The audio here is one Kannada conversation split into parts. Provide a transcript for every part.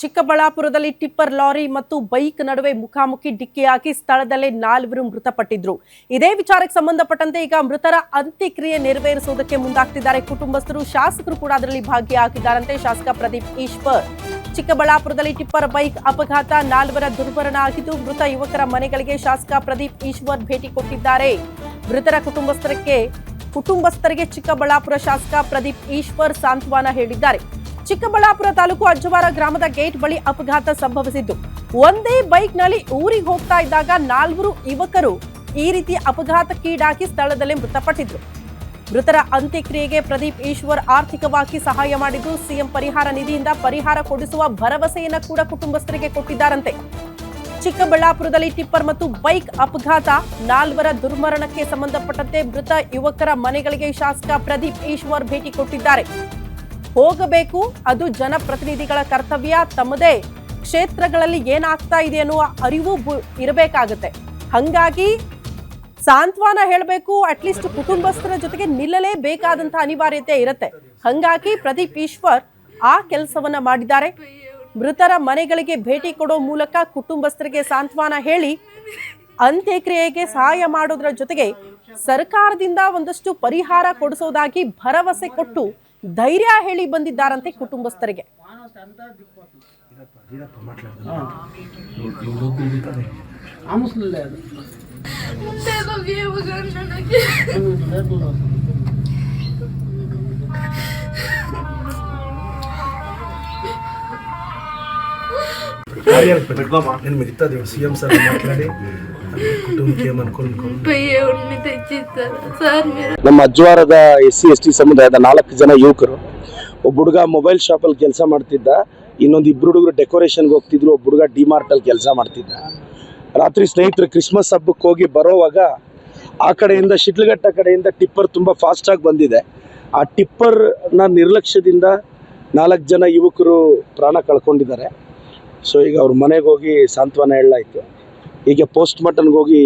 ಚಿಕ್ಕಬಳ್ಳಾಪುರದಲ್ಲಿ ಟಿಪ್ಪರ್ ಲಾರಿ ಮತ್ತು ಬೈಕ್ ನಡುವೆ ಮುಖಾಮುಖಿ ಡಿಕ್ಕಿಯಾಗಿ ಸ್ಥಳದಲ್ಲೇ ನಾಲ್ವರು ಮೃತಪಟ್ಟಿದ್ರು. ಇದೇ ವಿಚಾರಕ್ಕೆ ಸಂಬಂಧಪಟ್ಟಂತೆ ಈಗ ಮೃತರ ಅಂತ್ಯಕ್ರಿಯೆ ನೆರವೇರಿಸುವುದಕ್ಕೆ ಮುಂದಾಗ್ತಿದ್ದಾರೆ. ಕುಟುಂಬಸ್ಥರು, ಶಾಸಕರು ಕೂಡ ಅದರಲ್ಲಿ ಭಾಗಿಯಾಗಿದ್ದಾರಂತೆ. ಶಾಸಕ ಪ್ರದೀಪ್ ಈಶ್ವರ್, ಚಿಕ್ಕಬಳ್ಳಾಪುರದಲ್ಲಿ ಟಿಪ್ಪರ್ ಬೈಕ್ ಅಪಘಾತ, ನಾಲ್ವರ ದುರ್ಮರಣ ಆಗಿದ್ದು ಮೃತ ಯುವಕರ ಮನೆಗಳಿಗೆ ಶಾಸಕ ಪ್ರದೀಪ್ ಈಶ್ವರ್ ಭೇಟಿ ಕೊಟ್ಟಿದ್ದಾರೆ. ಮೃತರ ಕುಟುಂಬಸ್ಥರಕ್ಕೆ ಕುಟುಂಬಸ್ಥರಿಗೆ ಚಿಕ್ಕಬಳ್ಳಾಪುರ ಶಾಸಕ ಪ್ರದೀಪ್ ಈಶ್ವರ್ ಸಾಂತ್ವನ ಹೇಳಿದ್ದಾರೆ. ಚಿಕ್ಕಬಳ್ಳಾಪುರ ತಾಲೂಕು ಅಜ್ಜವಾರ ಗ್ರಾಮದ ಗೇಟ್ ಬಳಿ ಅಪಘಾತ ಸಂಭವಿಸಿದ್ದು. ಒಂದೇ ಬೈಕ್ನಲ್ಲಿ ಊರಿಗೆ ಹೋಗ್ತಾ ಇದ್ದಾಗ ನಾಲ್ವರು ಯುವಕರು ಈ ರೀತಿ ಅಪಘಾತಕ್ಕೀಡಾಗಿ ಸ್ಥಳದಲ್ಲಿ ಮೃತಪಟ್ಟಿದ್ರು. ಮೃತರ ಅಂತ್ಯಕ್ರಿಯೆಗೆ ಪ್ರದೀಪ್ ಈಶ್ವರ್ ಆರ್ಥಿಕವಾಗಿ ಸಹಾಯ ಮಾಡಿದ್ದು, ಸಿಎಂ ಪರಿಹಾರ ನಿಧಿಯಿಂದ ಪರಿಹಾರ ಕೊಡಿಸುವ ಭರವಸೆಯನ್ನ ಕೂಡ ಕುಟುಂಬಸ್ಥರಿಗೆ ಕೊಟ್ಟಿದ್ದಾರಂತೆ. ಚಿಕ್ಕಬಳ್ಳಾಪುರದಲ್ಲಿ ಟಿಪ್ಪರ್ ಮತ್ತು ಬೈಕ್ ಅಪಘಾತ, ನಾಲ್ವರ ದುರ್ಮರಣಕ್ಕೆ ಸಂಬಂಧಪಟ್ಟಂತೆ ಮೃತ ಯುವಕರ ಮನೆಗಳಿಗೆ ಶಾಸಕ ಪ್ರದೀಪ್ ಈಶ್ವರ್ ಭೇಟಿ ಕೊಟ್ಟಿದ್ದಾರೆ. ಹೋಗಬೇಕು, ಅದು ಜನಪ್ರತಿನಿಧಿಗಳ ಕರ್ತವ್ಯ, ತಮ್ಮದೇ ಕ್ಷೇತ್ರಗಳಲ್ಲಿ ಏನಾಗ್ತಾ ಇದೆ ಅನ್ನುವ ಅರಿವು ಇರಬೇಕಾಗತ್ತೆ. ಹಂಗಾಗಿ ಸಾಂತ್ವನ ಹೇಳಬೇಕು ಅಟ್ಲೀಸ್ಟ್ ಕುಟುಂಬಸ್ಥರ ಜೊತೆಗೆ ನಿಲ್ಲಲೇಬೇಕಾದಂತಹ ಅನಿವಾರ್ಯತೆ ಇರುತ್ತೆ. ಹಂಗಾಗಿ ಪ್ರದೀಪ್ ಈಶ್ವರ್ ಆ ಕೆಲಸವನ್ನ ಮಾಡಿದ್ದಾರೆ. ಮೃತರ ಮನೆಗಳಿಗೆ ಭೇಟಿ ಕೊಡೋ ಮೂಲಕ ಕುಟುಂಬಸ್ಥರಿಗೆ ಸಾಂತ್ವನ ಹೇಳಿ, ಅಂತ್ಯಕ್ರಿಯೆಗೆ ಸಹಾಯ ಮಾಡೋದ್ರ ಜೊತೆಗೆ ಸರ್ಕಾರದಿಂದ ಒಂದಷ್ಟು ಪರಿಹಾರ ಕೊಡಿಸೋದಾಗಿ ಭರವಸೆ ಕೊಟ್ಟು ಧೈರ್ಯ ಹೇಳಿ ಬಂದಿದ್ದಾರಂತೆ ಕುಟುಂಬಸ್ಥರಿಗೆ ఆముసలే అది ನನಗೆ నేను మిగతాది సీఎం సార్ మాట్లాడి ನಮ್ಮ ಅಜ್ವಾರದ ಎಸ್ ಸಿ, ಎಸ್ ಟಿ ಸಮುದಾಯದ ನಾಲ್ಕು ಜನ ಯುವಕರು, ಒಬ್ಬ ಹುಡುಗ ಮೊಬೈಲ್ ಶಾಪ್ ಅಲ್ಲಿ ಕೆಲಸ ಮಾಡ್ತಿದ್ದ, ಇನ್ನೊಂದು ಇಬ್ಬರು ಹುಡುಗರು ಡೆಕೋರೇಷನ್ಗೆ ಹೋಗ್ತಿದ್ರು, ಒಬ್ಬ ಹುಡುಗ ಡಿ ಮಾರ್ಟಲ್ಲಿ ಕೆಲಸ ಮಾಡ್ತಿದ್ದ. ರಾತ್ರಿ ಸ್ನೇಹಿತರು ಕ್ರಿಸ್ಮಸ್ ಹಬ್ಬಕ್ಕೆ ಹೋಗಿ ಬರೋವಾಗ ಆ ಕಡೆಯಿಂದ ಶಿಟ್ಲಘಟ್ಟ ಕಡೆಯಿಂದ ಟಿಪ್ಪರ್ ತುಂಬ ಆಗಿ ಬಂದಿದೆ. ಆ ಟಿಪ್ಪರ್ನ ನಿರ್ಲಕ್ಷ್ಯದಿಂದ ನಾಲ್ಕು ಜನ ಯುವಕರು ಪ್ರಾಣ ಕಳ್ಕೊಂಡಿದ್ದಾರೆ. ಸೊ ಈಗ ಅವ್ರ ಮನೆಗೆ ಹೋಗಿ ಸಾಂತ್ವನ ಹೇಳಲಾಯಿತು. ಈಗ ಪೋಸ್ಟ್ ಮಾರ್ಟಮ್ಗೆ ಹೋಗಿ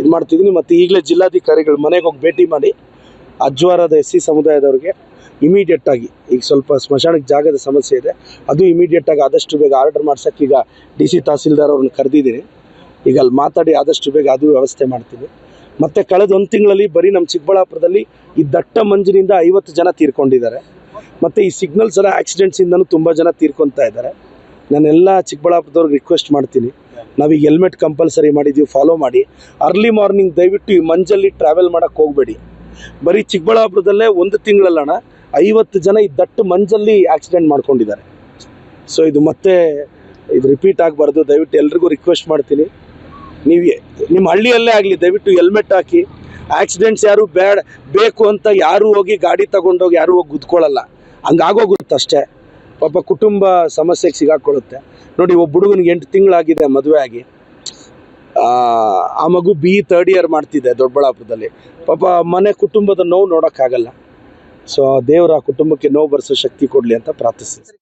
ಇದು ಮಾಡ್ತಿದ್ದೀನಿ. ಮತ್ತು ಈಗಲೇ ಜಿಲ್ಲಾಧಿಕಾರಿಗಳ ಮನೆಗೆ ಹೋಗಿ ಭೇಟಿ ಮಾಡಿ ಅಜ್ವಾರದ ಎಸ್ ಸಿ ಸಮುದಾಯದವ್ರಿಗೆ ಇಮಿಡಿಯೇಟಾಗಿ ಈಗ ಸ್ವಲ್ಪ ಸ್ಮಶಾನಕ್ಕೆ ಜಾಗದ ಸಮಸ್ಯೆ ಇದೆ. ಅದು ಇಮಿಡಿಯೇಟಾಗಿ ಆದಷ್ಟು ಬೇಗ ಆರ್ಡರ್ ಮಾಡ್ಸೋಕ್ಕೆ ಈಗ ಡಿ ಸಿ ತಹಸೀಲ್ದಾರ್ ಅವ್ರನ್ನ ಕರೆದಿದ್ದೀನಿ. ಈಗ ಅಲ್ಲಿ ಮಾತಾಡಿ ಆದಷ್ಟು ಬೇಗ ಅದು ವ್ಯವಸ್ಥೆ ಮಾಡ್ತೀವಿ ಮತ್ತು ಕಳೆದ ಒಂದು ತಿಂಗಳಲ್ಲಿ ಬರೀ ನಮ್ಮ ಚಿಕ್ಕಬಳ್ಳಾಪುರದಲ್ಲಿ ಈ ದಟ್ಟ ಮಂಜಿನಿಂದ ಐವತ್ತು ಜನ ತೀರ್ಕೊಂಡಿದ್ದಾರೆ. ಮತ್ತು ಈ ಸಿಗ್ನಲ್ಸ್ ಎಲ್ಲ ಆಕ್ಸಿಡೆಂಟ್ಸಿಂದನೂ ತುಂಬ ಜನ ತೀರ್ಕೊತಾ ಇದ್ದಾರೆ. ನಾನೆಲ್ಲ ಚಿಕ್ಕಬಳ್ಳಾಪುರದವ್ರಿಗೆ ರಿಕ್ವೆಸ್ಟ್ ಮಾಡ್ತೀನಿ. ನಾವೀಗ ಹೆಲ್ಮೆಟ್ ಕಂಪಲ್ಸರಿ ಮಾಡಿದ್ದೀವಿ ಫಾಲೋ ಮಾಡಿ. ಅರ್ಲಿ ಮಾರ್ನಿಂಗ್ ದಯವಿಟ್ಟು ಈ ಮಂಜಲ್ಲಿ ಟ್ರಾವೆಲ್ ಮಾಡೋಕ್ಕೆ ಹೋಗಬೇಡಿ. ಬರೀ ಚಿಕ್ಕಬಳ್ಳಾಪುರದಲ್ಲೇ ಒಂದು ತಿಂಗಳಲ್ಲಣ್ಣ, ಐವತ್ತು ಜನ ಈ ದಟ್ಟು ಮಂಜಲ್ಲಿ ಆಕ್ಸಿಡೆಂಟ್ ಮಾಡ್ಕೊಂಡಿದ್ದಾರೆ. ಸೊ ಇದು ಮತ್ತೆ ಇದು ರಿಪೀಟ್ ಆಗಬಾರ್ದು, ದಯವಿಟ್ಟು ಎಲ್ರಿಗೂ ರಿಕ್ವೆಸ್ಟ್ ಮಾಡ್ತೀನಿ. ನೀವು ನಿಮ್ಮ ಹಳ್ಳಿಯಲ್ಲೇ ಆಗಲಿ, ದಯವಿಟ್ಟು ಹೆಲ್ಮೆಟ್ ಹಾಕಿ. ಆಕ್ಸಿಡೆಂಟ್ಸ್ ಯಾರು ಬೇಡ ಬೇಕು ಅಂತ ಯಾರು ಹೋಗಿ ಗಾಡಿ ತಗೊಂಡೋಗಿ ಯಾರು ಹೋಗಿ ಗುದ್ಕೊಳ್ಳಲ್ಲ ಹಂಗಾಗೋಗುತ್ತೆ ಅಷ್ಟೇ. ಪಾಪ ಕುಟುಂಬ ಸಮಸ್ಯೆಗೆ ಸಿಗಾಕೊಳ್ಳುತ್ತೆ. ನೋಡಿ ಒಬ್ಬ ಹುಡುಗನಿಗೆ ಎಂಟು ತಿಂಗಳಾಗಿದೆ ಮದುವೆ ಆಗಿ. ಆ, ಮಗು ಬಿ ತರ್ಡ್ ಇಯರ್ ಮಾಡ್ತಿದೆ ದೊಡ್ಡಬಳ್ಳಾಪುರದಲ್ಲಿ. ಪಾಪ ಮನೆ ಕುಟುಂಬದ ನೋವು ನೋಡೋಕ್ಕಾಗಲ್ಲ. ಸೊ ದೇವರ ಕುಟುಂಬಕ್ಕೆ ನೋವು ಬರೆಸೋ ಶಕ್ತಿ ಕೊಡಲಿ ಅಂತ ಪ್ರಾರ್ಥಿಸ್ತೀನಿ.